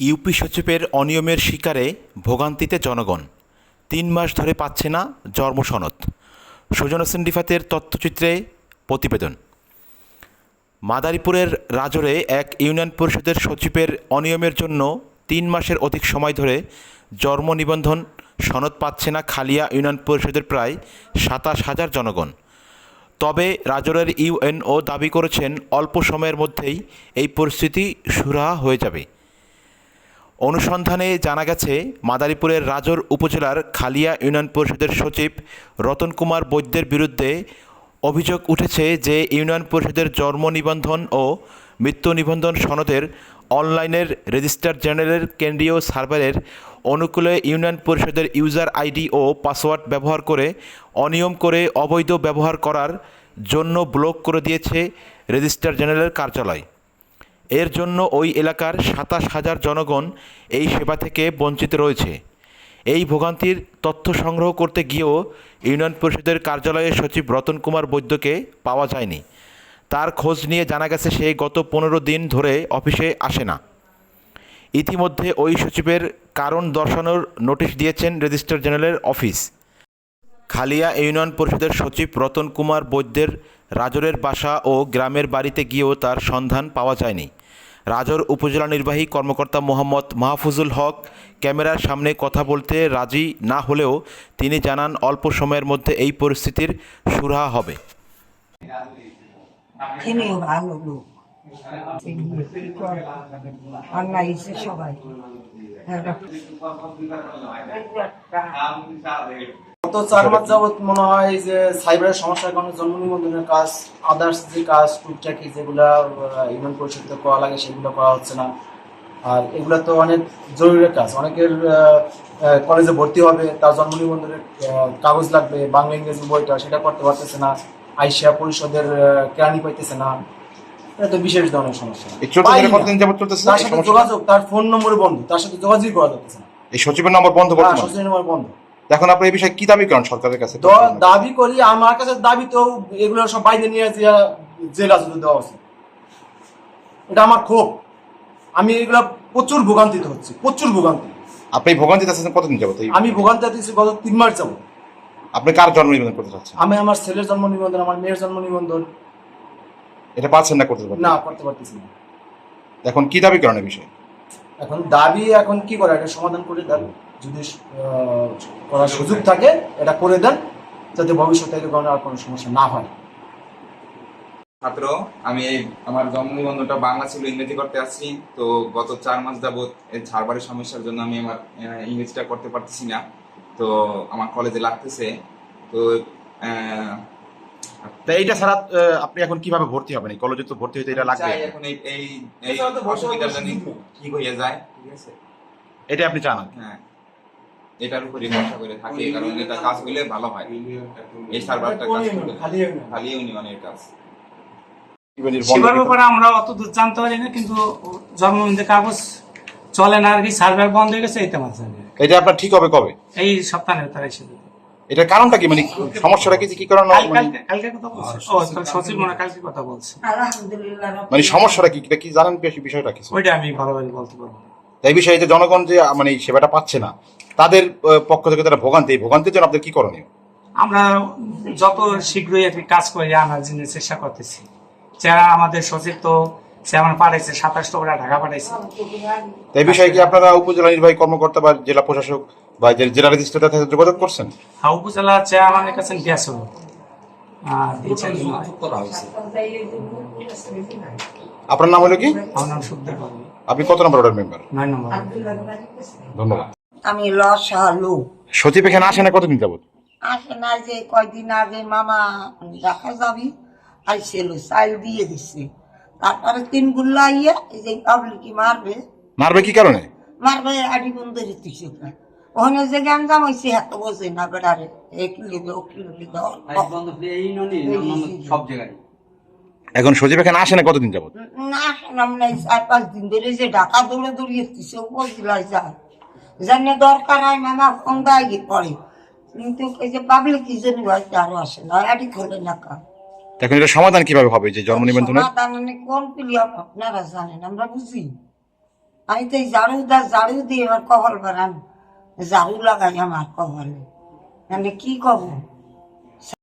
UP সচিবের অনিয়মের শিকারে ভোগান্তিতে জনগণ। তিন মাস ধরে পাচ্ছে না জন্ম সনদ সুজন হোসেন রিফাতের তথ্যচিত্রে প্রতিবেদন। মাদারীপুরের রাজরে এক ইউনিয়ন পরিষদের সচিবের অনিয়মের জন্য তিন মাসের অধিক সময় ধরে জন্ম নিবন্ধন সনদ পাচ্ছে না খালিয়া ইউনিয়ন পরিষদের প্রায় সাতাশ হাজার জনগণ। তবে রাজরের ইউএনও দাবি করেছেন, অল্প সময়ের মধ্যেই এই পরিস্থিতি সুরাহা হয়ে যাবে। অনুসন্ধানে জানা গেছে, মাদারীপুরের রাজর উপজেলার খালিয়া ইউনিয়ন পরিষদের সচিব রতন কুমার বৈদ্যের বিরুদ্ধে অভিযোগ উঠেছে যে, ইউনিয়ন পরিষদের জন্ম নিবন্ধন ও মৃত্যু নিবন্ধন সনদের অনলাইনের রেজিস্ট্রার জেনারেলের কেন্দ্রীয় সার্ভারের অনুকূলে ইউনিয়ন পরিষদের ইউজার আইডি ও পাসওয়ার্ড ব্যবহার করে অনিয়ম করে অবৈধ ব্যবহার করার জন্য ব্লক করে দিয়েছে রেজিস্ট্রার জেনারেলের কার্যালয়। এর জন্য ওই এলাকার সাতাশ হাজার জনগণ এই সেবা থেকে বঞ্চিত রয়েছে। এই ভোগান্তির তথ্য সংগ্রহ করতে গিয়েও ইউনিয়ন পরিষদের কার্যালয়ের সচিব রতন কুমার বৈদ্যকে পাওয়া যায়নি। তার খোঁজ নিয়ে জানা গেছে সে গত পনেরো দিন ধরে অফিসে আসে না। ইতিমধ্যে ওই সচিবের কারণ দর্শানোর নোটিশ দিয়েছেন রেজিস্ট্রার জেনারেলের অফিস। খালিয়া ইউনিয়ন পরিষদের সচিব রতন কুমার বৈদ্যের রাজরের বাসা ও গ্রামের বাড়িতে গিয়েও তার সন্ধান পাওয়া যায়নি। রাজর উপজেলা নির্বাহী কর্মকর্তা মোহাম্মদ মাহফুজুল হক ক্যামেরার সামনে কথা বলতে রাজি না হলেও তিনি জানান, অল্প সময়ের মধ্যে এই পরিস্থিতির সুরাহা হবে। সবাই। গত চার মাস যাবত মনে হয় যে সাইবারের সমস্যার কারণে জন্ম নিবন্ধনের কাজ আদার্স যে কাজ টুকটাকি যেগুলা ইউনিয়ন পরিষদে করা লাগে সেগুলো করা হচ্ছে না। আর এগুলো তো অনেক জরুরি কাজ। অনেকের কলেজে ভর্তি হবে তার জন্ম নিবন্ধনের কাগজ লাগবে বাংলা ইংরেজি বইটা সেটা করতে পারতেছে না আইসিয়া পরিষদের কেরানি পাইতেছে না। এটা তো বিশেষ ধরনের সমস্যা। তার সাথে যোগাযোগ তার ফোন নম্বর বন্ধ তার সাথে যোগাযোগ করা যাচ্ছে না। এই সচিবের নম্বর বন্ধ হ্যাঁ, সচেতন নম্বর বন্ধ। এখন আপনি এই বিষয়ে কি দাবি করেন সরকারের কাছে? দাবি করি আমার কাছে দাবি তো এগুলো সব বাইরে নিয়ে যে জেল আজতে দেওয়া উচিত এটা আমার ক্ষোভ। আমি এগুলো প্রচুর ভোগান্তিতে হচ্ছে প্রচুর ভোগান্তি। আপনি ভোগান্তিতে আছেন কতদিন এই আমি ভোগান্তি দিচ্ছি গত তিন মাস যাব আপনি কার জন্ম নিবন্ধন করতে চাচ্ছেন? আমি আমার ছেলের জন্ম নিবন্ধন আমার মেয়ের জন্ম নিবন্ধন। এটা পারছেন না করতে পারছেন? না করতে পারতেছি না। এখন কি দাবি করেন এই বিষয়ে? এখন দাবি এখন কি করে? এটা সমাধান করে দেন। যদি করার সুযোগ থাকে, এটা করে দেন, যাতে ভবিষ্যতে এই ধরনের আর কোনো সমস্যা না হয়। ছাত্র, আমি আমার জন্ম নিবন্ধনটা বাংলা ছিল, ইংরেজি করতে আসছি, তো গত চার মাস এই ছাড়বারের সমস্যার জন্য আমি আমার ইংরেজিটা করতে পারতেছি না। তো আমার কলেজে লাগতেছে। তো তা এইটা ছাড়া আপনি এখন কীভাবে ভর্তি হবেন? এই কলেজে তো ভর্তি হতে এটা লাগবে। এখন এই এই এই। ঠিক হয়ে যায়। ঠিক আছে। এটা আপনি চান হ্যাঁ। এটার উপরই ভরসা করে থাকি কারণ এটা কাজ হলে ভালো হয়। এই সার্ভারটা কাজ খালি খালি ইউনিয়নের কাজ। সেবার ব্যাপারে আমরা অত দূর জানতে পারি না কিন্তু জন্মদিন কাগজ চলে না আর কি সার্ভার বন্ধ হয়ে গেছে এইটা মাঝে এটা আপনার ঠিক হবে কবে? এই সপ্তাহে তারা এসে দেবে। এটার কারণটা কি? মানে সমস্যাটা কি যে কি কারণে কাল- মানে- কালকে কালকে কথা বলছে। ও তো সচিব মনে কালকে কথা বলছে। আলহামদুলিল্লাহ মানে সমস্যাটা কি? এটা কি জানেন বেশি বিষয়টা কি? ওইটা আমি ভালোভাবে বলতে পারব। এই বিষয়ে যে জনগণ যে মানে সেবাটা পাচ্ছে না তাদের পক্ষ থেকে তারা ভোগান্তি। ভোগান্তির জন্য আপনাদের কি করণীয়? আমরা যত শীঘ্রই কি কাজ করে আনার জন্য চেষ্টা করতেছি। যারা আমাদের সচিব তো সে পাঠাইছে সাতাশ টাকা ঢাকা পাঠাইছে এই বিষয়ে কি আপনারা উপজেলা নির্বাহী কর্মকর্তা বা জেলা প্রশাসক বা জেলা সাথে যোগাযোগ করছেন? হ্যাঁ উপজেলা চেয়ারম্যানের কাছে গ্যাস হলো। আপনার নাম হলো কি? আমার নাম সুখদেব আপনি কত নম্বর অর্ডার মেম্বার? নয় নম্বর ধন্যবাদ। আমি লসা সচিব এখানে আসে না কতদিন যাবত আসে না যে কয়দিন আগে মামা দেখা যাবি আইসেল চাইল দিয়ে দিচ্ছে তারপরে তিন গুল্লা আইয়া এই যে পাবলিকি মারবে? মারবে কি কারণে? মারবে আডি বন্ধ দিতেছে ওখানে যে গ্যাঞ্জাম হয়েছে এত বোঝে না বেড়ারে সব জায়গায়। এখন সচিব এখানে আসে না কতদিন যাবত? না শুনলাম না চার পাঁচ দিন ধরে যে ঢাকা দৌড়ে দৌড়িয়ে দিচ্ছে উপজেলায় যায়। জানে দরকার হয় মামা ফোন দেয় পড়ে কিন্তু এই যে পাবলিক কি জন্য হয়তো আরও আসে না আডি খোলে না কার। এখন এটা সমাধান কীভাবে হবে যে জন্ম নিবন্ধনের? সমাধান কোন প্রিয় আপনারা জানেন আমরা বুঝি। আমি তো এই ঝাড়ু দা ঝাড়ু দিয়ে আমার কপাল বানান ঝাড়ু লাগাই আমার কপালে। মানে কি কব?